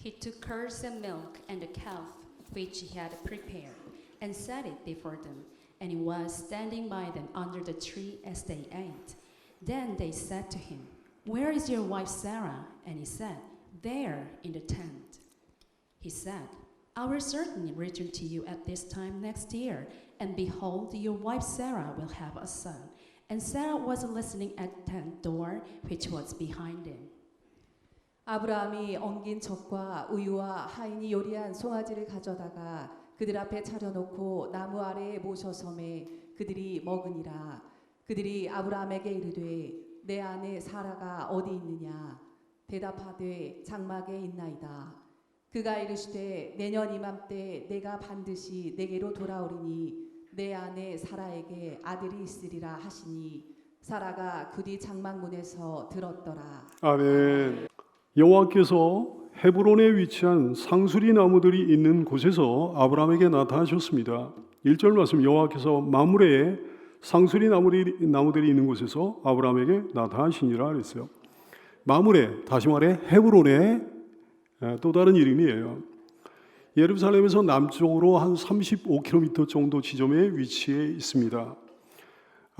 He took curds and milk and the calf which he had prepared, and set it before them. And he was standing by them under the tree as they ate. Then they said to him, Where is your wife Sarah? And he said, There in the tent. He said, I will certainly return to you at this time next year, and behold, your wife Sarah will have a son. And Sarah was listening at the tent door, which was behind him. 아브라함이 엉긴 젖과 우유와 하인이 요리한 송아지를 가져다가 그들 앞에 차려놓고 나무 아래에 모셔섬에 그들이 먹으니라. 그들이 아브라함에게 이르되 내 아내 사라가 어디 있느냐? 대답하되 장막에 있나이다. 그가 이르시되 내년 이맘때 내가 반드시 내게로 돌아오리니 내 아내 사라에게 아들이 있으리라 하시니 사라가 그 뒤 장막문에서 들었더라. 아멘. 여호와께서 헤브론에 위치한 상수리 나무들이 있는 곳에서 아브라함에게 나타나셨습니다. 1절 말씀 여호와께서 마물에 상수리 나무들이, 있는 곳에서 아브라함에게 나타나시니라 그랬어요. 마물에 다시 말해 헤브론의 에, 또 다른 이름이에요. 예루살렘에서 남쪽으로 한 35km 정도 지점에 위치해 있습니다.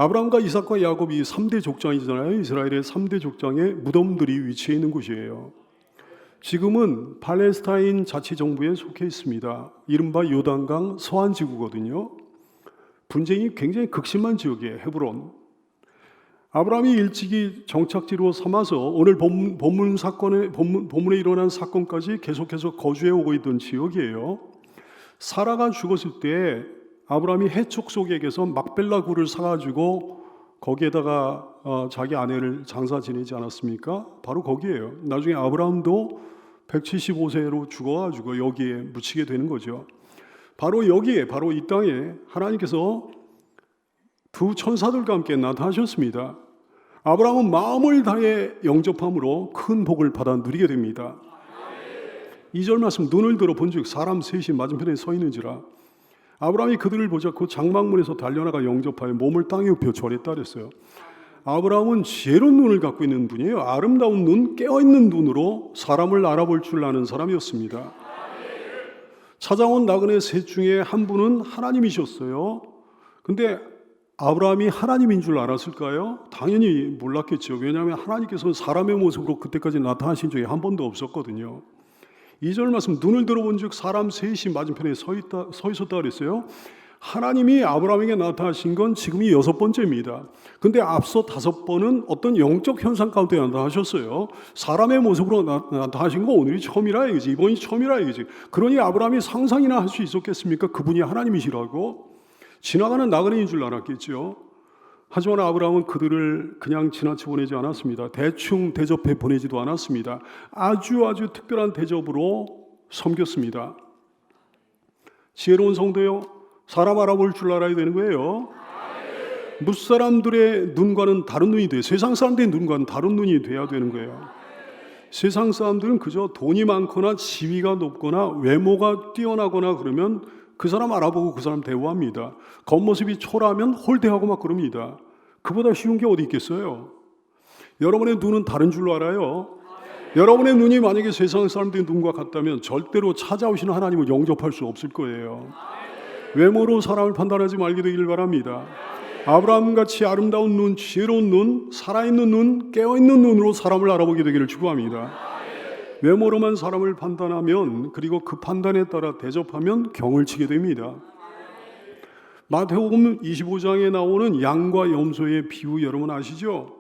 아브라함과 이삭과 야곱이 3대 족장이잖아요. 이스라엘의 3대 족장의 무덤들이 위치해 있는 곳이에요. 지금은 팔레스타인 자치정부에 속해 있습니다. 이른바 요단강 서안 지구거든요. 분쟁이 굉장히 극심한 지역이에요. 헤브론. 아브라함이 일찍이 정착지로 삼아서 오늘 본문, 본문 사건에 본문, 본문에 일어난 사건까지 계속해서 거주해 오고 있던 지역이에요. 사라가 죽었을 때 아브라함이 해촉 속에게서 막벨라 굴을 사가지고 거기에다가 어, 자기 아내를 장사 지내지 않았습니까? 바로 거기에요. 나중에 아브라함도 175세로 죽어가지고 여기에 묻히게 되는 거죠. 바로 여기에, 바로 이 땅에 하나님께서 두 천사들과 함께 나타나셨습니다. 아브라함은 마음을 다해 영접함으로 큰 복을 받아 누리게 됩니다. 이절 말씀 눈을 들어 본즉 사람 셋이 맞은편에 서 있는지라 아브라함이 그들을 보자 그 장막문에서 달려나가 영접하여 몸을 땅에 눕혀 절했다 그랬어요. 아브라함은 지혜로운 눈을 갖고 있는 분이에요. 아름다운 눈, 깨어있는 눈으로 사람을 알아볼 줄 아는 사람이었습니다. 찾아온 나그네 셋 중에 한 분은 하나님이셨어요. 근데 아브라함이 하나님인 줄 알았을까요? 당연히 몰랐겠죠. 왜냐하면 하나님께서는 사람의 모습으로 그때까지 나타나신 적이 한 번도 없었거든요. 이절 말씀 눈을 들어본 즉 사람 셋이 맞은편에 서 있다 서 있었다 그랬어요. 하나님이 아브라함에게 나타나신 건 지금이 여섯 번째입니다. 근데 앞서 다섯 번은 어떤 영적 현상 가운데 나타나셨어요. 사람의 모습으로 나, 나타나신 건 오늘이 처음이라 이거지. 이번이 처음이라 이거지. 그러니 아브라함이 상상이나 할 수 있었겠습니까? 그분이 하나님이시라고 지나가는 나그네인 줄 알았겠죠. 하지만 아브라함은 그들을 그냥 지나쳐 보내지 않았습니다. 대충 대접해 보내지도 않았습니다. 아주 아주 특별한 대접으로 섬겼습니다. 지혜로운 성도요, 사람 알아볼 줄 알아야 되는 거예요. 무사람들의 눈과는 다른 눈이 돼. 세상 사람들의 눈과는 다른 눈이 돼야 되는 거예요. 세상 사람들은 그저 돈이 많거나 지위가 높거나 외모가 뛰어나거나 그러면 그 사람 알아보고 그 사람 대우합니다. 겉모습이 초라하면 홀대하고 막 그럽니다. 그보다 쉬운 게 어디 있겠어요? 여러분의 눈은 다른 줄로 알아요. 여러분의 눈이 만약에 세상 사람들의 눈과 같다면 절대로 찾아오시는 하나님을 영접할 수 없을 거예요. 외모로 사람을 판단하지 말게 되길 바랍니다. 아브라함 같이 아름다운 눈, 지혜로운 눈, 살아있는 눈, 깨어있는 눈으로 사람을 알아보게 되기를 축원합니다. 외모로만 사람을 판단하면 그리고 그 판단에 따라 대접하면 경을 치게 됩니다. 마태복음 25장에 나오는 양과 염소의 비유 여러분 아시죠?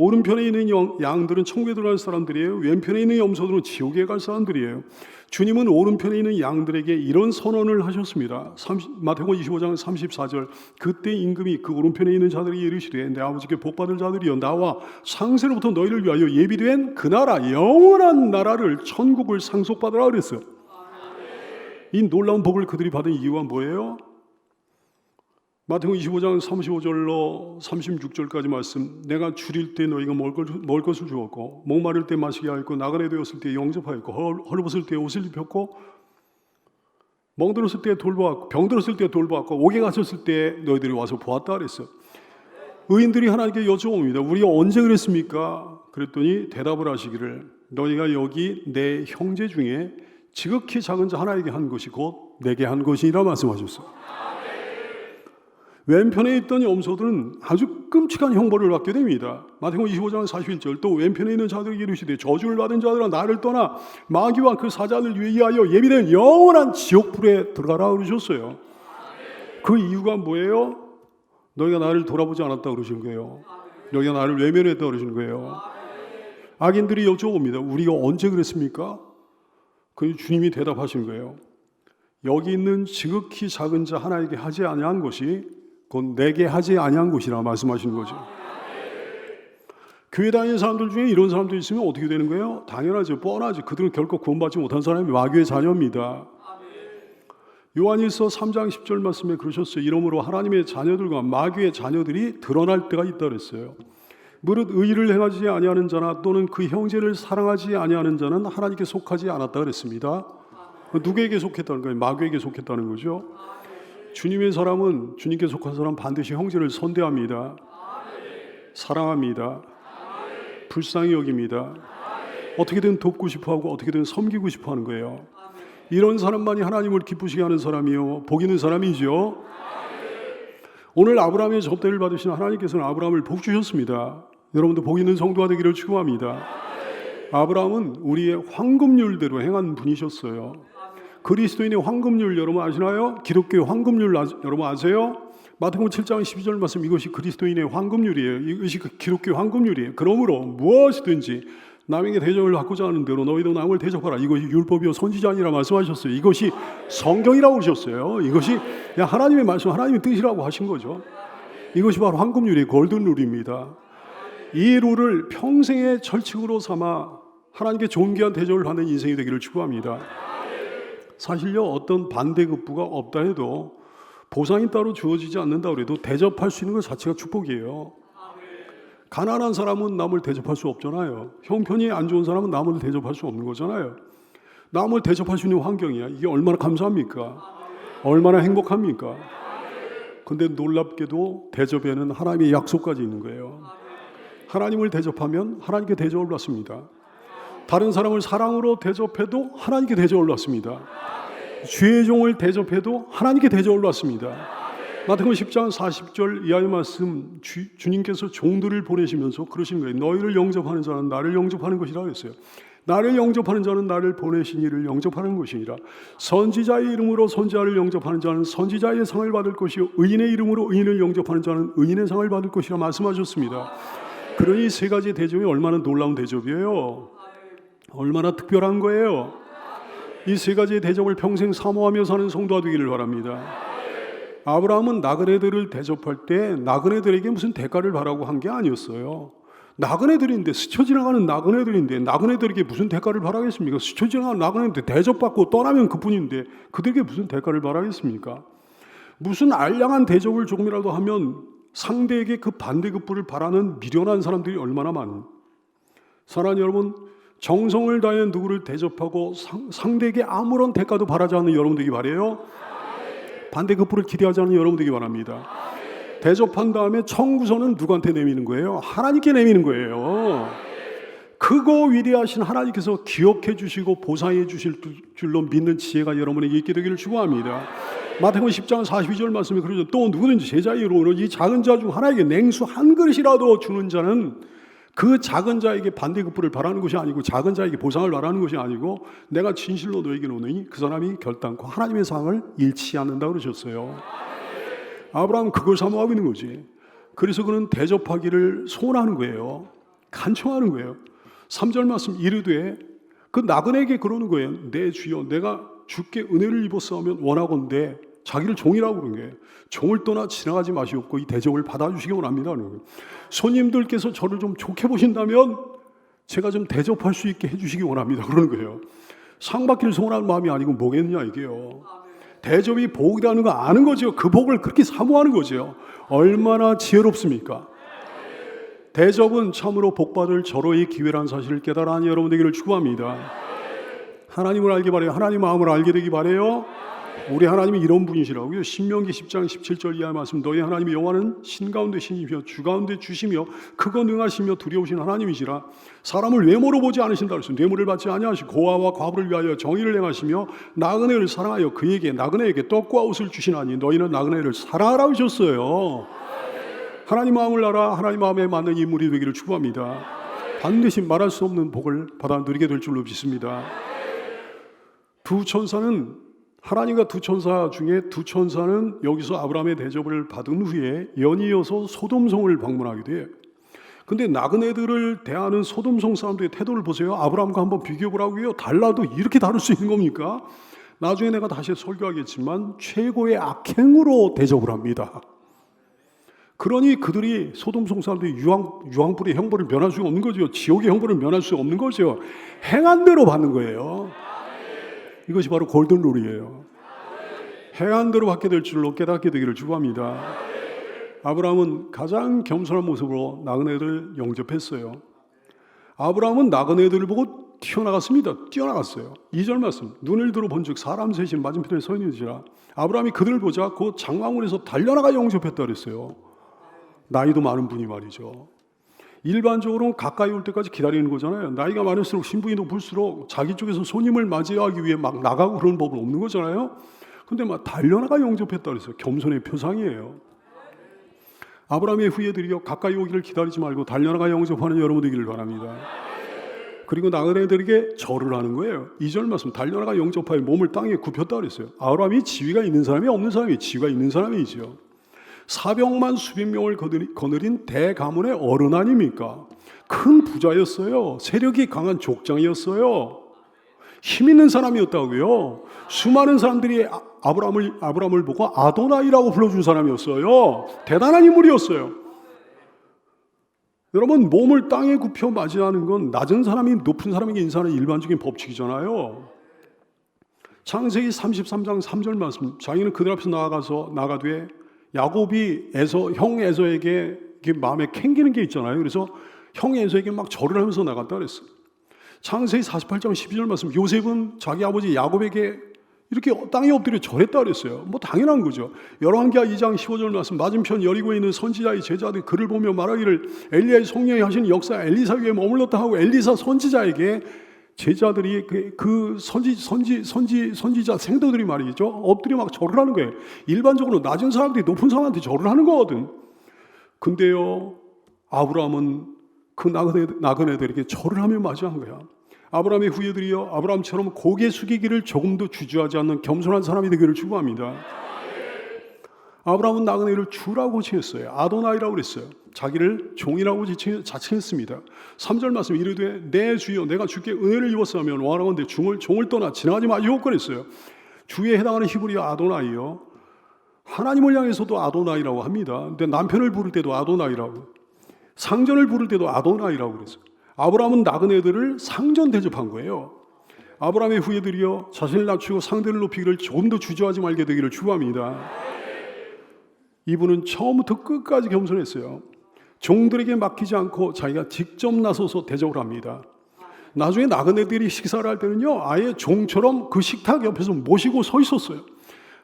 오른편에 있는 영- 양들은 천국에 들어갈 사람들이에요. 왼편에 있는 염소들은 지옥에 갈 사람들이에요. 주님은 오른편에 있는 양들에게 이런 선언을 하셨습니다. 30, 마태복음 25장 34절 그때 임금이 그 오른편에 있는 자들이 이르시되 내 아버지께 복받을 자들이여 나와 상세로부터 너희를 위하여 예비된 그 나라 영원한 나라를 천국을 상속받으라 그랬어요. 이 놀라운 복을 그들이 받은 이유가 뭐예요? 마태복음 25장 35절로 36절까지 말씀 내가 줄일 때 너희가 먹을, 걸, 먹을 것을 주었고 목마를 때 마시게 하였고 나그네 되었을 때 영접하였고 헐- 헐벗을 때 옷을 입혔고 멍들었을 때 돌보았고 병들었을 때 돌보았고 옥에 갇혔을 때 너희들이 와서 보았다 그랬어 의인들이 하나님께 여쭤봅니다 우리가 언제 그랬습니까? 그랬더니 대답을 하시기를 너희가 여기 내 형제 중에 지극히 작은 자 하나에게 한 것이 곧 내게 한 것이라 말씀하셨어요. 왼편에 있던 염소들은 아주 끔찍한 형벌을 받게 됩니다. 마태복음 25장 41절 또 왼편에 있는 자들에게 이르시되 저주를 받은 자들아 나를 떠나 마귀와 그 사자를 위하여 예비된 영원한 지옥불에 들어가라 그러셨어요. 그 이유가 뭐예요? 너희가 나를 돌아보지 않았다 그러신 거예요. 너희가 나를 외면했다 그러신 거예요. 악인들이 여쭤봅니다. 우리가 언제 그랬습니까? 그 주님이 대답하신 거예요. 여기 있는 지극히 작은 자 하나에게 하지 아니한 것이 곧 내게 하지 아니한 것이라 말씀하시는 거죠. 교회 다니는 사람들 중에 이런 사람도 있으면 어떻게 되는 거예요? 당연하죠. 뻔하죠. 그들은 결코 구원받지 못한 사람이 마귀의 자녀입니다. 요한일서 3장 10절 말씀에 그러셨어요. 이러므로 하나님의 자녀들과 마귀의 자녀들이 드러날 때가 있다 그랬어요. 무릇 의를 행하지 아니하는 자나 또는 그 형제를 사랑하지 아니하는 자는 하나님께 속하지 않았다 그랬습니다. 누구에게 속했다는 거예요? 마귀에게 속했다는 거죠. 주님의 사람은 주님께 속한 사람 반드시 형제를 선대합니다. 사랑합니다. 불쌍히 여깁니다. 어떻게든 돕고 싶어 하고 어떻게든 섬기고 싶어 하는 거예요. 이런 사람만이 하나님을 기쁘시게 하는 사람이요 복 있는 사람이죠. 오늘 아브라함의 접대를 받으신 하나님께서는 아브라함을 복 주셨습니다. 여러분도 복 있는 성도가 되기를 축원합니다. 아브라함은 우리의 황금률대로 행한 분이셨어요. 그리스도인의 황금률 여러분 아시나요? 기독교의 황금률 아, 여러분 아세요? 마태복음 7장 12절 말씀 이것이 그리스도인의 황금률이에요. 이것이 그 기독교의 황금률이에요. 그러므로 무엇이든지 남에게 대접을 받고자 하는 대로 너희도 남을 대접하라. 이것이 율법이요 선지자 아니라 말씀하셨어요. 이것이 성경이라고 그러셨어요. 이것이 하나님의 말씀, 하나님의 뜻이라고 하신 거죠. 이것이 바로 황금률이 골든 룰입니다. 이 룰을 평생의 철칙으로 삼아 하나님께 존귀한 대접을 받는 인생이 되기를 축복합니다. 사실요 어떤 반대급부가 없다 해도 보상이 따로 주어지지 않는다 그래도 대접할 수 있는 것 자체가 축복이에요. 가난한 사람은 남을 대접할 수 없잖아요. 형편이 안 좋은 사람은 남을 대접할 수 없는 거잖아요. 남을 대접할 수 있는 환경이야. 이게 얼마나 감사합니까? 얼마나 행복합니까? 근데 놀랍게도 대접에는 하나님의 약속까지 있는 거예요. 하나님을 대접하면 하나님께 대접을 받습니다. 다른 사람을 사랑으로 대접해도 하나님께 대접을 받습니다. 주의 종을 대접해도 하나님께 대접을 받습니다. 마태복음 10장 40절 이하의 말씀 주, 주님께서 종들을 보내시면서 그러신 거예요. 너희를 영접하는 자는 나를 영접하는 것이라 했어요. 나를 영접하는 자는 나를 보내신 이를 영접하는 것이니라. 선지자의 이름으로 선지자를 영접하는 자는 선지자의 상을 받을 것이요 의인의 이름으로 의인을 영접하는 자는 의인의 상을 받을 것이라 말씀하셨습니다. 그러니 세 가지 대접이 얼마나 놀라운 대접이에요. 얼마나 특별한 거예요. 이 세 가지의 대접을 평생 사모하며 사는 성도가 되기를 바랍니다. 아브라함은 나그네들을 대접할 때 나그네들에게 무슨 대가를 바라고 한 게 아니었어요. 나그네들인데 스쳐 지나가는 나그네들인데 나그네들에게 무슨 대가를 바라겠습니까? 스쳐 지나가는 나그네들 대접받고 떠나면 그뿐인데 그들에게 무슨 대가를 바라겠습니까? 무슨 알량한 대접을 조금이라도 하면 상대에게 그 반대급부를 바라는 미련한 사람들이 얼마나 많은 사랑하는 여러분 정성을 다해 누구를 대접하고 상, 상대에게 아무런 대가도 바라지 않는 여러분 되기 바래요. 반대 급부를 기대하지 않는 여러분 되기 바랍니다. 대접한 다음에 청구서는 누구한테 내미는 거예요? 하나님께 내미는 거예요. 크고 위대하신 하나님께서 기억해 주시고 보상해 주실 줄로 믿는 지혜가 여러분에게 있게 되기를 축원합니다. 마태복음 10장 42절 말씀에 그러죠. 또 누구든지 제자의 이름으로 이 작은 자 중 하나에게 냉수 한 그릇이라도 주는 자는 그 작은 자에게 반대급부를 바라는 것이 아니고 작은 자에게 보상을 바라는 것이 아니고 내가 진실로 너에게 오느니 그 사람이 결단코 하나님의 상을 잃지 않는다 그러셨어요. 아브라함은 그걸 사모하고 있는 거지. 그래서 그는 대접하기를 소원하는 거예요. 간청하는 거예요. 3절 말씀 이르되 그 나그네에게 그러는 거예요. 내 주여 내가 주께 은혜를 입었사오면 원하건대 자기를 종이라고 그런 거예요. 종을 떠나 지나가지 마시옵고 이 대접을 받아주시기 원합니다. 손님들께서 저를 좀 좋게 보신다면 제가 좀 대접할 수 있게 해주시기 원합니다. 그러는 거예요. 상 받기를 소원하는 마음이 아니고 뭐겠냐 이게요. 대접이 복이라는 거 아는 거죠. 그 복을 그렇게 사모하는 거죠. 얼마나 지혜롭습니까? 대접은 참으로 복받을 절호의 기회란 사실을 깨달아 여러분 되기를 축복합니다. 하나님을 알기 바래요. 하나님 마음을 알게 되기 바래요. 우리 하나님이 이런 분이시라고요. 신명기 10장 17절 이하 말씀 너희 하나님의 여호와는 신 가운데 신이며 주 가운데 주시며 크고 능하시며 두려우신 하나님이시라 사람을 외모로 보지 않으신다 그랬어요. 뇌물을 받지 아니하시고 고아와 과부를 위하여 정의를 행하시며 나그네를 사랑하여 그에게 나그네에게 떡과 옷을 주시나니 너희는 나그네를 사랑하라 하셨어요. 하나님 마음을 알아 하나님 마음에 맞는 인물이 되기를 축복합니다. 반드시 말할 수 없는 복을 받아 누리게 될 줄로 믿습니다. 두 천사는 하나님과 두 천사 중에 두 천사는 여기서 아브라함의 대접을 받은 후에 연이어서 소돔성을 방문하게 돼요. 근데 나그네들을 대하는 소돔성 사람들의 태도를 보세요. 아브라함과 한번 비교해 보라고요. 달라도 이렇게 다를 수 있는 겁니까? 나중에 내가 다시 설교하겠지만 최고의 악행으로 대접을 합니다. 그러니 그들이 소돔성 사람들이 유황 유황불의 형벌을 면할 수가 없는 거죠. 지옥의 형벌을 면할 수 없는 거죠. 행한 대로 받는 거예요. 이것이 바로 골든룰이에요. 행한 대로 받게 될 줄로 깨닫게 되기를 축복합니다. 아브라함은 가장 겸손한 모습으로 나그네들 영접했어요. 아브라함은 나그네들을 보고 튀어나갔습니다. 뛰어나갔어요. 2절 말씀. 눈을 들어 본즉 사람 셋이 맞은편에 서 있는지라. 아브라함이 그들을 보자 그 장막문에서 달려나가 영접했다 그랬어요. 나이도 많은 분이 말이죠. 일반적으로 가까이 올 때까지 기다리는 거잖아요. 나이가 많을수록 신분이 높을수록 자기 쪽에서 손님을 맞이하기 위해 막 나가고 그런 법은 없는 거잖아요. 근데 막 달려나가 영접했다 그랬어요. 겸손의 표상이에요. 아브라함의 후예들이요 가까이 오기를 기다리지 말고 달려나가 영접하는 여러분 되기를 바랍니다. 그리고 나그네들에게 절을 하는 거예요. 이 절 말씀 달려나가 영접하여 몸을 땅에 굽혔다 그랬어요. 아브라함이 지위가 있는 사람이 없는 사람이 지위가 있는 사람이죠. 사병만 수백 명을 거느리- 거느린 대가문의 어른 아닙니까? 큰 부자였어요. 세력이 강한 족장이었어요. 힘 있는 사람이었다고요. 수많은 사람들이 아- 아브라함을 아브라함을 보고 아도나이라고 불러준 사람이었어요. 대단한 인물이었어요. 여러분 몸을 땅에 굽혀 맞이하는 건 낮은 사람이 높은 사람에게 인사하는 일반적인 법칙이잖아요. 창세기 33장 3절 말씀. 자기는 그들 앞에서 나아가서 나가되 야곱이 에서 형 에서에게 마음에 캥기는 게 있잖아요. 그래서 형 에서에게 막 절을 하면서 나갔다 그랬어요. 창세기 48장 12절 말씀. 요셉은 자기 아버지 야곱에게 이렇게 땅에 엎드려 절했다 그랬어요. 뭐 당연한 거죠. 열왕기하 2장 15절 말씀 맞은편 여리고에 있는 선지자의 제자들 그를 보며 말하기를 엘리야의 성령이 하신 역사 엘리사 위에 머물렀다 하고 엘리사 선지자에게 제자들이 그, 그 선지 선지 선지 선지자 생도들이 말이죠 엎드려 막 절을 하는 거예요. 일반적으로 낮은 사람들이 높은 사람한테 절을 하는 거거든. 근데요 아브라함은 그 나그네, 나그네들에게 절을 하며 맞이한 거야. 아브라함의 후예들이요 아브라함처럼 고개 숙이기를 조금도 주저하지 않는 겸손한 사람이 되기를 축복합니다. 아브라함은 나그네를 주라고 칭했어요. 아도나이라고 그랬어요. 자기를 종이라고 자칭했습니다. 3절 말씀 이르되 내 주여 내가 주께 은혜를 입었으면 원하건대 종을 종을 떠나 지나가지 마시오 그랬어요. 주에 해당하는 히브리어 아도나이요. 하나님을 향해서도 아도나이라고 합니다. 근데 남편을 부를 때도 아도나이라고. 상전을 부를 때도 아도나이라고 그랬어요. 아브라함은 나그네들을 상전 대접한 거예요. 아브라함의 후예들이여 자신을 낮추고 상대를 높이기를 조금 더 주저하지 말게 되기를 축복합니다. 이분은 처음부터 끝까지 겸손했어요. 종들에게 맡기지 않고 자기가 직접 나서서 대접을 합니다. 나중에 나그네들이 식사를 할 때는요, 아예 종처럼 그 식탁 옆에서 모시고 서 있었어요.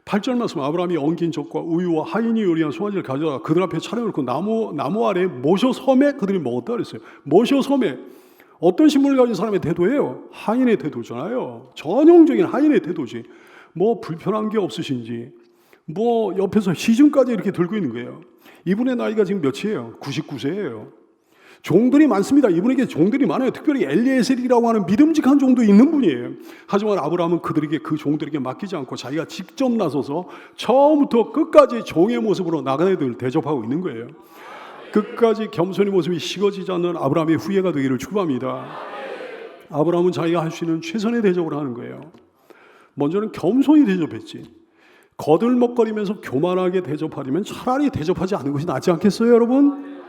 8절 말씀 아브라함이 엉킨 젖과 우유와 하인이 요리한 송아지를 가져다가 그들 앞에 차려놓고 나무 나무 아래 모셔 섬에 그들이 먹었다 그랬어요. 모셔 섬에 어떤 신분을 가진 사람의 태도예요? 하인의 태도잖아요. 전형적인 하인의 태도지. 뭐 불편한 게 없으신지 뭐 옆에서 시중까지 이렇게 들고 있는 거예요. 이분의 나이가 지금 몇이에요? 99세예요. 종들이 많습니다. 이분에게 종들이 많아요. 특별히 엘리에셀이라고 하는 믿음직한 종도 있는 분이에요. 하지만 아브라함은 그들에게 그 종들에게 맡기지 않고 자기가 직접 나서서 처음부터 끝까지 종의 모습으로 나그네들을 대접하고 있는 거예요. 끝까지 겸손의 모습이 식어지지 않는 아브라함의 후예가 되기를 축복합니다. 아브라함은 자기가 할 수 있는 최선의 대접을 하는 거예요. 먼저는 겸손히 대접했지. 거들먹거리면서 교만하게 대접하려면 차라리 대접하지 않는 것이 낫지 않겠어요, 여러분?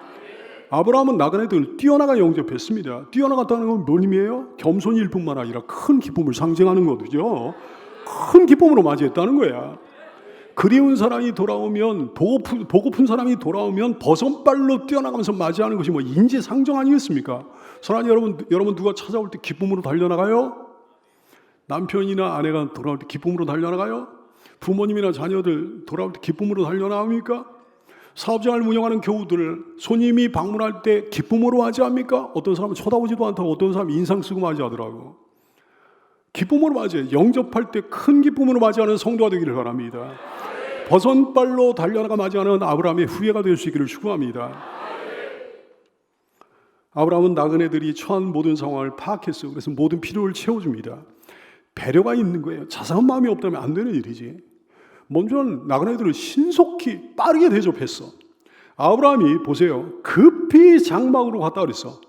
아브라함은 나그네들 뛰어나가 영접했습니다. 뛰어나갔다는 건 뭔 의미예요? 겸손일 뿐만 아니라 큰 기쁨을 상징하는 거죠. 큰 기쁨으로 맞이했다는 거야. 그리운 사람이 돌아오면 보고픈, 보고픈 사람이 돌아오면 버선발로 뛰어나가면서 맞이하는 것이 뭐 인지 상정 아니겠습니까? 사랑하는 여러분, 여러분 누가 찾아올 때 기쁨으로 달려나가요? 남편이나 아내가 돌아올 때 기쁨으로 달려나가요? 부모님이나 자녀들 돌아올 때 기쁨으로 달려나옵니까? 사업장을 운영하는 교우들 손님이 방문할 때 기쁨으로 맞이합니까? 어떤 사람은 쳐다보지도 않다고 어떤 사람은 인상 쓰고 맞이하더라고. 기쁨으로 맞이해. 영접할 때 큰 기쁨으로 맞이하는 성도가 되기를 바랍니다. 버선발로 달려나가 맞이하는 아브라함의 후예가 될 수 있기를 축원합니다. 아브라함은 나그네들이 처한 모든 상황을 파악했어요. 그래서 모든 필요를 채워줍니다. 배려가 있는 거예요. 자상한 마음이 없다면 안 되는 일이지. 먼저는 나그네들을 신속히 빠르게 대접했어. 아브라함이 보세요. 급히 장막으로 갔다 그랬어.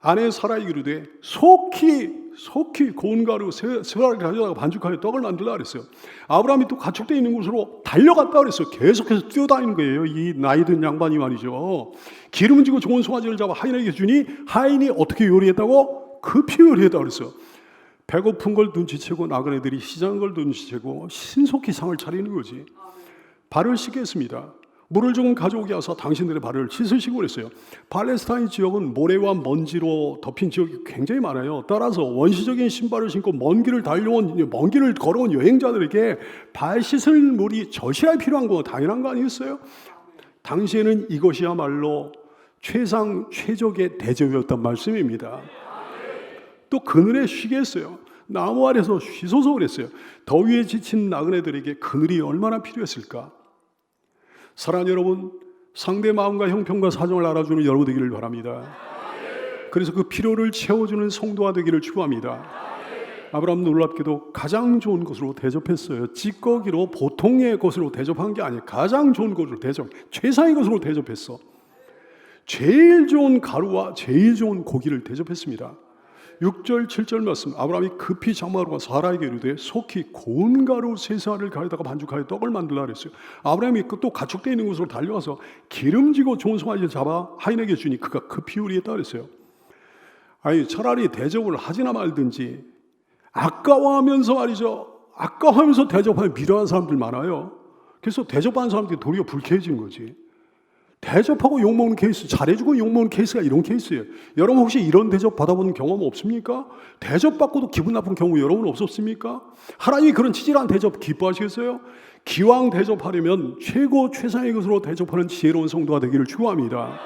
아내 사라이 이르되 속히 속히 고운 가루 세- 세라를 가져다가 반죽하여 떡을 만들라 그랬어요. 아브라함이 또 가축돼 있는 곳으로 달려갔다 그랬어요. 계속해서 뛰어다니는 거예요. 이 나이든 양반이 말이죠. 기름 지고 좋은 송아지를 잡아 하인에게 주니 하인이 어떻게 요리했다고 급히 요리했다 그랬어요. 배고픈 걸 눈치채고 나그네들이 시장한 걸 눈치채고 신속히 상을 차리는 거지. 발을 씻겠습니다. 물을 조금 가져오게 하서 당신들의 발을 씻으시고 그랬어요. 팔레스타인 지역은 모래와 먼지로 덮인 지역이 굉장히 많아요. 따라서 원시적인 신발을 신고 먼 길을 달려온 먼 길을 걸어온 여행자들에게 발 씻을 물이 절실하게 필요한 건 당연한 거 아니겠어요? 당시에는 이것이야말로 최상 최적의 대접이었단 말씀입니다. 또 그늘에 쉬게 했어요. 나무 아래서 쉬소서 그랬어요. 더위에 지친 나그네들에게 그늘이 얼마나 필요했을까? 사랑하는 여러분, 상대 마음과 형편과 사정을 알아주는 여러분 되기를 바랍니다. 그래서 그 필요를 채워주는 성도가 되기를 축원합니다. 아브라함 놀랍게도 가장 좋은 것으로 대접했어요. 찌꺼기로 보통의 것으로 대접한 게 아니에요. 가장 좋은 것으로 대접, 최상의 것으로 대접했어. 제일 좋은 가루와 제일 좋은 고기를 대접했습니다. 6절 7절 말씀 아브라함이 급히 장마로 가서 사라에게 이르되 속히 고운 가루 세 살을 가져다가 반죽하여 떡을 만들라 그랬어요. 아브라함이 그또 가축되어 있는 곳으로 달려가서 기름지고 좋은 송아지를 잡아 하인에게 주니 그가 급히 요리했다 그랬어요. 아니 차라리 대접을 하지나 말든지 아까워하면서 말이죠. 아까워하면서 대접하면 미련한 사람들 많아요. 그래서 대접하는 사람들이 도리어 불쾌해진 거지. 대접하고 욕먹는 케이스, 잘해주고 욕먹는 케이스가 이런 케이스예요. 여러분 혹시 이런 대접 받아본 경험 없습니까? 대접받고도 기분 나쁜 경우 여러분 없었습니까? 하나님이 그런 치질한 대접 기뻐하시겠어요? 기왕 대접하려면 최고 최상의 것으로 대접하는 지혜로운 성도가 되기를 축원합니다.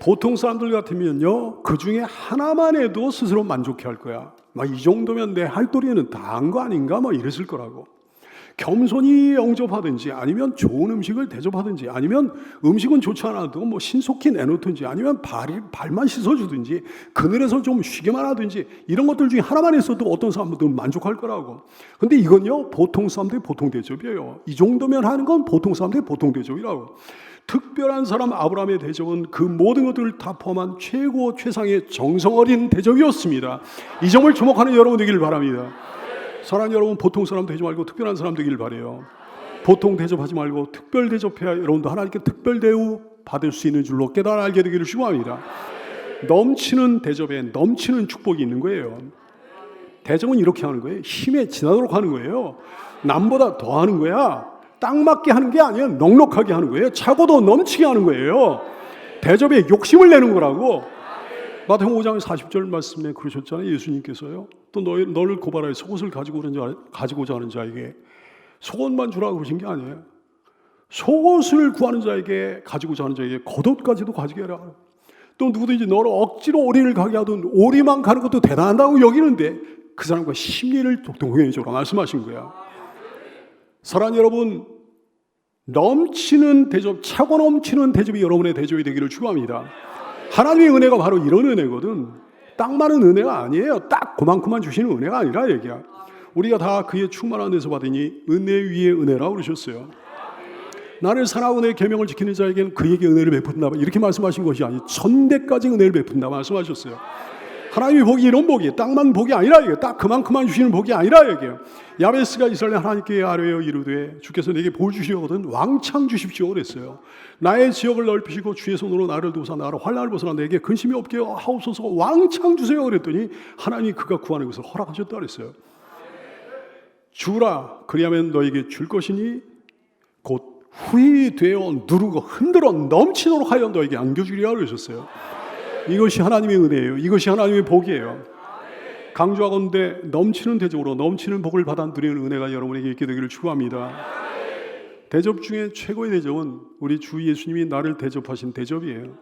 보통 사람들 같으면요, 그 중에 하나만 해도 스스로 만족해 할 거야. 막 이 정도면 내 할 도리는 다 한 거 아닌가? 막 이랬을 거라고. 겸손히 영접하든지 아니면 좋은 음식을 대접하든지 아니면 음식은 좋지 않아도 뭐 신속히 내놓든지 아니면 발, 발만 씻어주든지 그늘에서 좀 쉬게만 하든지 이런 것들 중에 하나만 있어도 어떤 사람들은 만족할 거라고. 근데 이건요 보통 사람들의 보통 대접이에요. 이 정도면 하는 건 보통 사람들의 보통 대접이라고. 특별한 사람 아브라함의 대접은 그 모든 것들을 다 포함한 최고 최상의 정성 어린 대접이었습니다. 이 점을 주목하는 여러분 되기를 바랍니다. 사랑하는 여러분 보통 사람 되지 말고 특별한 사람 되기를 바래요. 보통 대접하지 말고 특별 대접해야 여러분도 하나님께 특별 대우 받을 수 있는 줄로 깨달아 알게 되기를 축원합니다. 넘치는 대접에 넘치는 축복이 있는 거예요. 대접은 이렇게 하는 거예요. 힘에 지나도록 하는 거예요. 남보다 더 하는 거야. 딱 맞게 하는 게 아니에요. 넉넉하게 하는 거예요. 차고도 넘치게 하는 거예요. 대접에 욕심을 내는 거라고. 마태복음 5장 40절 말씀에 그러셨잖아요. 예수님께서요. 또 너, 너를 고발하여 속옷을 가지고 오는 자, 가지고자 하는 자에게 속옷만 주라고 그러신 게 아니에요. 속옷을 구하는 자에게 가지고자 하는 자에게 겉옷까지도 가지게 해라. 또 누구든지 너를 억지로 오리를 가게 하든 오리만 가는 것도 대단하다고 여기는데 그 사람과 심리를 동행해 줘라 말씀하신 거야. 사랑하는 여러분 넘치는 대접, 차고 넘치는 대접이 여러분의 대접이 되기를 축원합니다. 하나님의 은혜가 바로 이런 은혜거든. 딱 많은 은혜가 아니에요. 딱 그만큼만 주시는 은혜가 아니라 얘기야. 우리가 다 그의 충만한 데서 받으니 은혜 위에 은혜라고 그러셨어요. 나를 사랑하고 내 계명을 지키는 자에게는 그에게 은혜를 베푼다. 이렇게 말씀하신 것이 아니 천대까지 은혜를 베푼다 말씀하셨어요. 하나님의 복이 이런 복이에요. 딱만 복이 아니라 이게 딱 그만큼만 주시는 복이 아니라 이게요. 야베스가 이스라엘 하나님께 아뢰어 이르되 주께서 내게 볼 주시거든 왕창 주십시오 그랬어요. 나의 지역을 넓히시고 주의 손으로 나를 도우사 나를 환란을 벗어나 내게 근심이 없게 하옵소서 왕창 주세요 그랬더니 하나님이 그가 구하는 것을 허락하셨다 그랬어요. 주라 그리하면 너에게 줄 것이니 곧 후이 되어 누르고 흔들어 넘치도록 하여 너에게 안겨주리라 그러셨어요. 이것이 하나님의 은혜예요. 이것이 하나님의 복이에요. 강조하건대 넘치는 대접으로 넘치는 복을 받아 누리는 은혜가 여러분에게 있게 되기를 축원합니다. 대접 중에 최고의 대접은 우리 주 예수님이 나를 대접하신 대접이에요.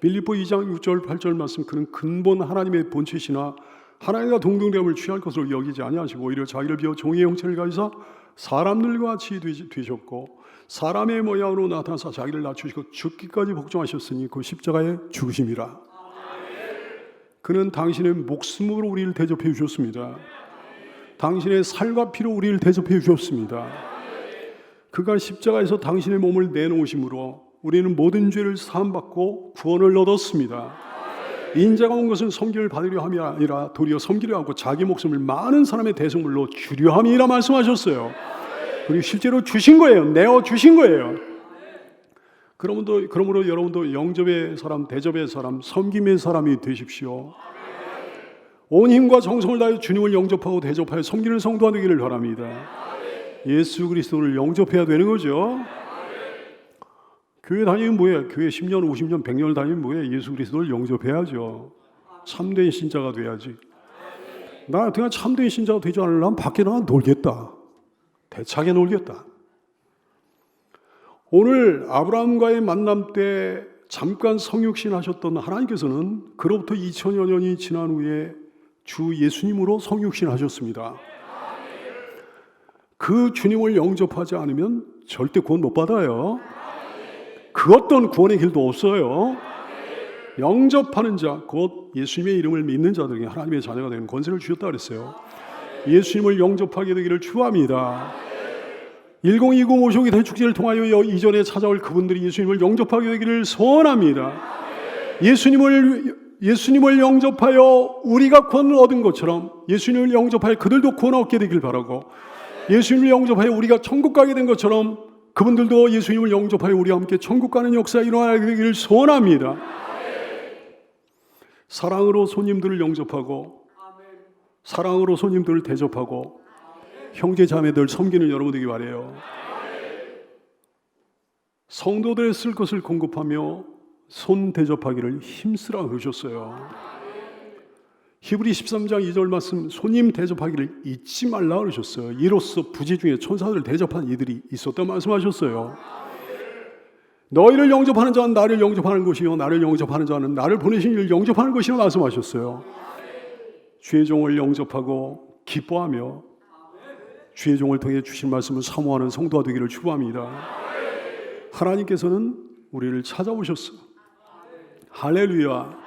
빌립보 2장 6절 8절 말씀 그는 근본 하나님의 본체시나 하나님과 동등됨을 취할 것으로 여기지 아니하시고 오히려 자기를 비워 종의 형체를 가지사 사람들과 같이 되셨고 사람의 모양으로 나타나서 자기를 낮추시고 죽기까지 복종하셨으니 그 십자가의 죽으심이라. 그는 당신의 목숨으로 우리를 대접해 주셨습니다. 당신의 살과 피로 우리를 대접해 주셨습니다. 그가 십자가에서 당신의 몸을 내놓으심으로 우리는 모든 죄를 사함받고 구원을 얻었습니다. 인자가 온 것은 섬기를 받으려 함이 아니라 도리어 섬기려 하고 자기 목숨을 많은 사람의 대성물로 주려 함이라 말씀하셨어요. 그리고 실제로 주신 거예요. 내어 주신 거예요. 그러므로, 그러므로 여러분도 영접의 사람, 대접의 사람, 섬김의 사람이 되십시오. 온 힘과 정성을 다해 주님을 영접하고 대접하여 섬기는 성도가 되기를 바랍니다. 예수 그리스도를 영접해야 되는 거죠. 교회 다니면 뭐예요? 교회 10년, 50년, 100년을 다니면 뭐예요? 예수 그리스도를 영접해야죠. 참된 신자가 돼야지. 나건 참된 신자가 되지 않으려면 밖에 나가 놀겠다. 대차게 놀겠다. 오늘 아브라함과의 만남 때 잠깐 성육신 하셨던 하나님께서는 그로부터 2000여 년이 지난 후에 주 예수님으로 성육신 하셨습니다. 그 주님을 영접하지 않으면 절대 구원 못 받아요. 그 어떤 구원의 길도 없어요. 영접하는 자, 곧 예수님의 이름을 믿는 자들에게 하나님의 자녀가 되는 권세를 주셨다 그랬어요. 예수님을 영접하게 되기를 축원합니다. 1020 모쇼기 대축제를 통하여 여- 이전에 찾아올 그분들이 예수님을 영접하게 되기를 소원합니다. 예수님을 예수님을 영접하여 우리가 구원을 얻은 것처럼 예수님을 영접하여 그들도 구원을 얻게 되길 바라고 예수님을 영접하여 우리가 천국 가게 된 것처럼 그분들도 예수님을 영접하여 우리와 함께 천국 가는 역사가 일어나게 되기를 소원합니다. 사랑으로 손님들을 영접하고 사랑으로 손님들을 대접하고 형제 자매들 섬기는 여러분 되기 바래요. 성도들의 쓸 것을 공급하며 손 대접하기를 힘쓰라 그러셨어요. 히브리 13장 2절 말씀 손님 대접하기를 잊지 말라 그러셨어요. 이로써 부지 중에 천사들 대접한 이들이 있었다 말씀하셨어요. 너희를 영접하는 자는 나를 영접하는 것이요 나를 영접하는 자는 나를 보내신 이를 영접하는 것이라 말씀하셨어요. 주의 종을 영접하고 기뻐하며 주의 종을 통해 주신 말씀을 사모하는 성도가 되기를 축복합니다. 하나님께서는 우리를 찾아오셨어. 할렐루야.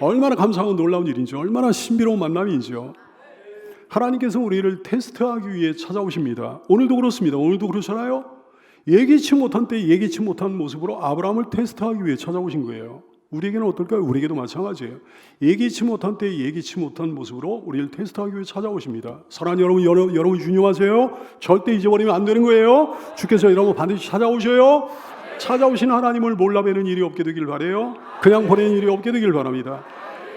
얼마나 감사하고 놀라운 일인지, 얼마나 신비로운 만남이죠. 하나님께서 우리를 테스트하기 위해 찾아오십니다. 오늘도 그렇습니다. 오늘도 그렇잖아요. 예기치 못한 때 예기치 못한 모습으로 아브라함을 테스트하기 위해 찾아오신 거예요. 우리에게는 어떨까요? 우리에게도 마찬가지예요. 예기치 못한 때 예기치 못한 모습으로 우리를 테스트하기 위해 찾아오십니다. 사랑하는 여러분, 여러분, 여러분 유념하세요. 절대 잊어버리면 안 되는 거예요. 주께서 여러분 반드시 찾아오셔요. 찾아오신 하나님을 몰라뵈는 일이 없게 되길 바래요. 그냥 보내는 일이 없게 되길 바랍니다.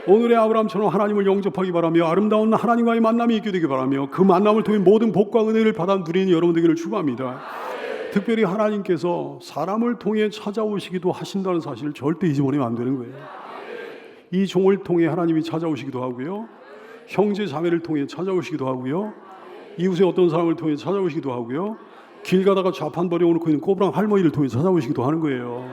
오늘의 아브라함처럼 하나님을 영접하기 바라며 아름다운 하나님과의 만남이 있게 되길 바라며 그 만남을 통해 모든 복과 은혜를 받아 누리는 여러분 되기를 축원합니다. 특별히 하나님께서 사람을 통해 찾아오시기도 하신다는 사실을 절대 잊어버리면 안 되는 거예요. 이 종을 통해 하나님이 찾아오시기도 하고요. 형제 자매를 통해 찾아오시기도 하고요. 이웃의 어떤 사람을 통해 찾아오시기도 하고요. 길 가다가 좌판 버려놓고 있는 꼬부랑 할머니를 통해 찾아오시기도 하는 거예요.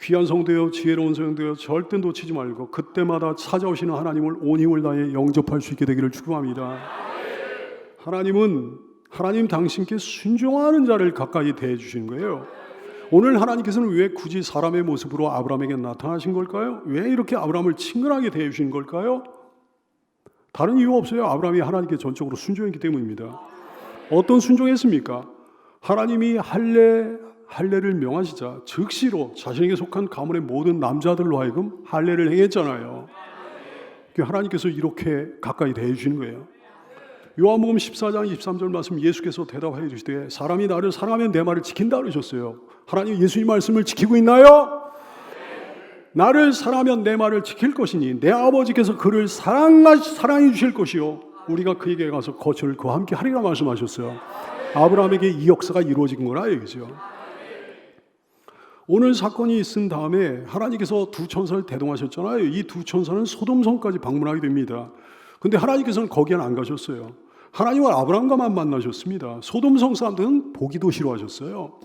귀한 성도여 지혜로운 성도여 절대 놓치지 말고 그때마다 찾아오시는 하나님을 온 힘을 다해 영접할 수 있게 되기를 축복합니다. 하나님은 하나님 당신께 순종하는 자를 가까이 대해 주시는 거예요. 오늘 하나님께서는 왜 굳이 사람의 모습으로 아브라함에게 나타나신 걸까요? 왜 이렇게 아브라함을 친근하게 대해 주신 걸까요? 다른 이유 없어요. 아브라함이 하나님께 전적으로 순종했기 때문입니다. 어떤 순종했습니까? 하나님이 할례 할례를 명하시자 즉시로 자신에게 속한 가문의 모든 남자들로 하여금 할례를 행했잖아요. 그 하나님께서 이렇게 가까이 대해 주시는 거예요. 요한복음 14장 23절 말씀 예수께서 대답하여 주시되 사람이 나를 사랑하면 내 말을 지킨다 그러셨어요. 하나님 예수님 말씀을 지키고 있나요? 나를 사랑하면 내 말을 지킬 것이니 내 아버지께서 그를 사랑하, 사랑해 주실 것이요 우리가 그에게 가서 거처를 그와 함께 하리라 말씀하셨어요. 아브라함에게 이 역사가 이루어진 거라 얘기죠. 오늘 사건이 있은 다음에 하나님께서 두 천사를 대동하셨잖아요. 이 두 천사는 소돔성까지 방문하게 됩니다. 근데 하나님께서는 거기는 안 가셨어요. 하나님은 아브라함과만 만나셨습니다. 소돔성 사람들은 보기도 싫어하셨어요.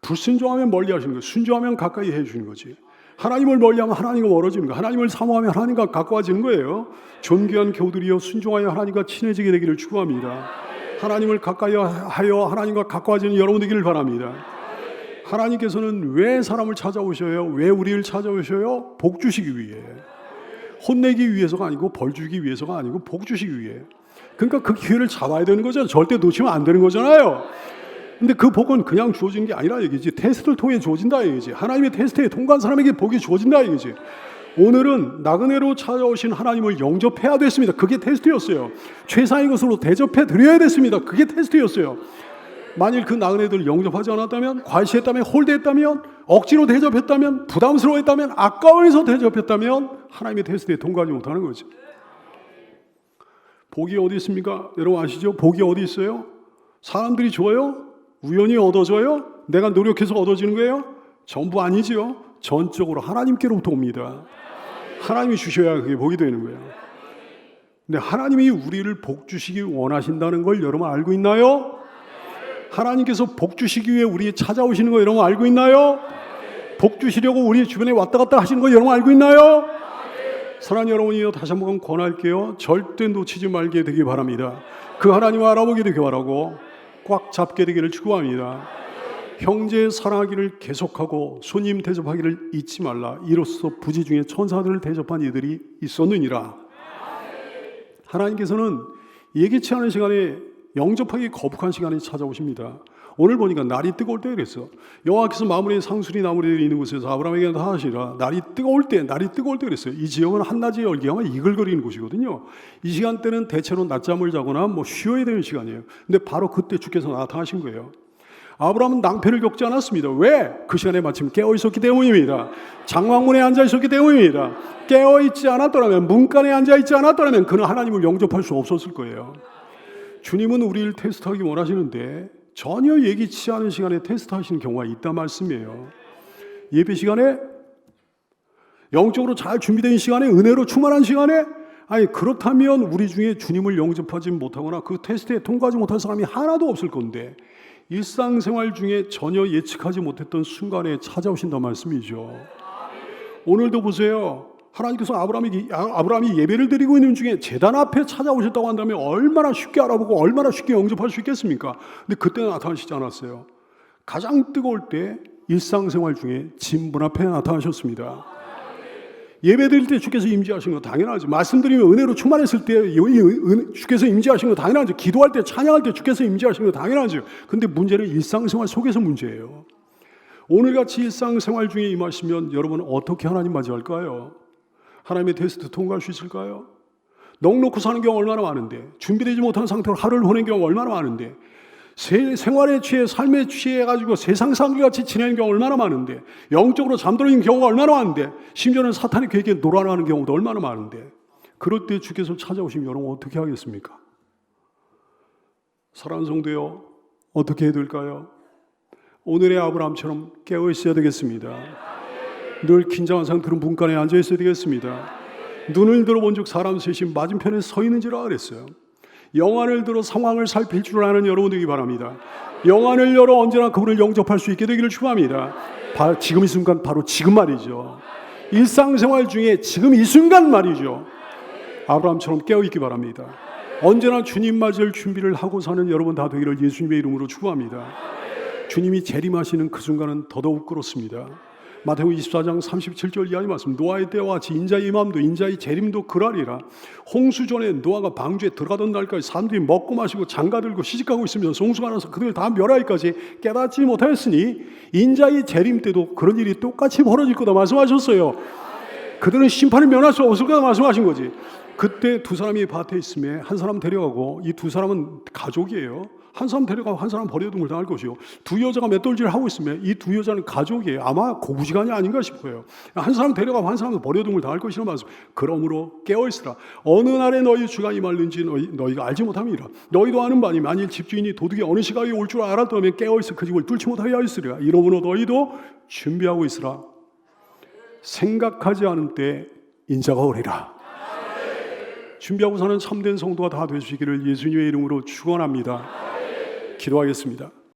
불순종하면 멀리 하시는 거예요. 순종하면 가까이 해 주는 거지. 하나님을 멀리하면 하나님과 멀어지는 거예요. 하나님을 사모하면 하나님과 가까워지는 거예요. 존귀한 교들이여 순종하여 하나님과 친해지게 되기를 축원합니다. 하나님을 가까이 하여 하나님과 가까워지는 여러분 되기를 바랍니다. 하나님께서는 왜 사람을 찾아오셔요? 왜 우리를 찾아오셔요? 복 주시기 위해. 혼내기 위해서가 아니고 벌 주기 위해서가 아니고 복 주시기 위해. 그러니까 그 기회를 잡아야 되는 거죠. 절대 놓치면 안 되는 거잖아요. 근데 그 복은 그냥 주어진 게 아니라 얘기지. 테스트를 통해 주어진다 얘기지. 하나님의 테스트에 통과한 사람에게 복이 주어진다 얘기지. 오늘은 나그네로 찾아오신 하나님을 영접해야 됐습니다. 그게 테스트였어요. 최상의 것으로 대접해 드려야 됐습니다. 그게 테스트였어요. 만일 그 나그네들을 영접하지 않았다면, 과시했다면, 홀대했다면, 억지로 대접했다면, 부담스러워했다면, 아까워서 대접했다면 하나님의 테스트에 통과하지 못하는 거지. 복이 어디 있습니까? 여러분 아시죠? 복이 어디 있어요? 사람들이 줘요? 우연히 얻어져요? 내가 노력해서 얻어지는 거예요? 전부 아니지요. 전적으로 하나님께로부터 옵니다. 하나님이 주셔야 그게 복이 되는 거예요. 근데 하나님이 우리를 복 주시기 원하신다는 걸 여러분 알고 있나요? 하나님께서 복 주시기 위해 우리 찾아오시는 거 여러분 알고 있나요? 복 주시려고 우리 주변에 왔다 갔다 하시는 거 여러분 알고 있나요? 사랑하는 여러분이요 다시 한번 권할게요. 절대 놓치지 말게 되기 바랍니다. 그 하나님을 알아보게 되기 바라고 꽉 잡게 되기를 축원합니다. 형제 사랑하기를 계속하고 손님 대접하기를 잊지 말라. 이로써 부지 중에 천사들을 대접한 이들이 있었느니라. 하나님께서는 예기치 않은 시간에 영접하기 거북한 시간이 찾아오십니다. 오늘 보니까 날이 뜨거울 때 그랬어. 여호와께서 마무리 상수리 나무들이 있는 곳에서 아브라함에게 다 하시라. 날이 뜨거울 때, 날이 뜨거울 때 그랬어요. 이 지역은 한낮의 열기가 이글거리는 곳이거든요. 이 시간대는 대체로 낮잠을 자거나 뭐 쉬어야 되는 시간이에요. 근데 바로 그때 주께서 나타나신 거예요. 아브라함은 낭패를 겪지 않았습니다. 왜? 그 시간에 마침 깨어 있었기 때문입니다. 장왕문에 앉아 있었기 때문입니다. 깨어 있지 않았더라면 문간에 앉아 있지 않았더라면 그는 하나님을 영접할 수 없었을 거예요. 주님은 우리를 테스트하기 원하시는데 전혀 예기치 않은 시간에 테스트 하시는 경우가 있다 말씀이에요. 예배 시간에 영적으로 잘 준비된 시간에 은혜로 충만한 시간에 아니 그렇다면 우리 중에 주님을 영접하지 못하거나 그 테스트에 통과하지 못한 사람이 하나도 없을 건데 일상생활 중에 전혀 예측하지 못했던 순간에 찾아오신다 말씀이죠. 오늘도 보세요. 하나님께서 아브라함이, 아브라함이 예배를 드리고 있는 중에 재단 앞에 찾아오셨다고 한다면 얼마나 쉽게 알아보고 얼마나 쉽게 영접할 수 있겠습니까? 근데 그때 나타나시지 않았어요. 가장 뜨거울 때 일상생활 중에 진문 앞에 나타나셨습니다. 예배 드릴 때 주께서 임재하신 거 당연하죠. 말씀드리면 은혜로 충만했을 때 주께서 임재하신 거 당연하죠. 기도할 때 찬양할 때 주께서 임재하신 거 당연하죠. 근데 문제는 일상생활 속에서 문제예요. 오늘같이 일상생활 중에 임하시면 여러분 어떻게 하나님 맞이할까요? 하나님의 테스트 통과할 수 있을까요? 넉넉히 사는 경우 얼마나 많은데 준비되지 못한 상태로 하루를 보낸 경우 얼마나 많은데 세- 생활에 취해 삶에 취해 가지고 세상 상기같이 지내는 경우 얼마나 많은데 영적으로 잠들어있는 경우가 얼마나 많은데 심지어는 사탄이 그에게 놀아나는 경우도 얼마나 많은데 그럴 때 주께서 찾아오시면 여러분 어떻게 하겠습니까? 사랑하는 성도요 어떻게 해야 될까요? 오늘의 아브라함처럼 깨어 있어야 되겠습니다. 늘 긴장한 상태로 문간에 앉아 있어야 되겠습니다. 눈을 들어본 즉 사람 셋이 맞은편에 서 있는지라 그랬어요. 영안을 들어 상황을 살필 줄 아는 여러분 되기 바랍니다. 영안을 열어 언제나 그분을 영접할 수 있게 되기를 축원합니다. 바- 지금 이 순간 바로 지금 말이죠. 일상생활 중에 지금 이 순간 말이죠. 아브라함처럼 깨어 있기 바랍니다. 언제나 주님 맞을 준비를 하고 사는 여러분 다 되기를 예수님의 이름으로 축원합니다. 주님이 재림하시는 그 순간은 더더욱 그렇습니다. 마태복음 24장 37절 이하의 말씀 노아의 때와 인자의 임함도 인자의 재림도 그라리라. 홍수 전에 노아가 방주에 들어가던 날까지 사람들이 먹고 마시고 장가 들고 시집가고 있으면서 홍수가 나서 그들 다 멸하기까지 깨닫지 못하였으니 인자의 재림 때도 그런 일이 똑같이 벌어질 거다 말씀하셨어요. 그들은 심판을 면할 수 없을 거다 말씀하신 거지. 그때 두 사람이 밭에 있음에 한 사람 데려가고 이 두 사람은 가족이에요 한 사람 데려가고 한 사람 버려둔 걸 당할 것이요. 두 여자가 맷돌질을 하고 있으면 이 두 여자는 가족이에요. 아마 고부지간이 아닌가 싶어요. 한 사람 데려가고 한 사람 버려둔 걸 당할 것이라는 말씀. 그러므로 깨어있으라. 어느 날에 너희 주가 임할는지 너희, 너희 가 알지 못함이라. 너희도 아는 바니 만일 집주인이 도둑이 어느 시각에 올 줄 알았다면 깨어있어 그 집을 뚫지 못하게 하였으리라. 이러므로 너희도 준비하고 있으라. 생각하지 않은 때 인자가 오리라. 준비하고 사는 참된 성도가 다 되시기를 예수님의 이름으로 축원합니다. 기도하겠습니다.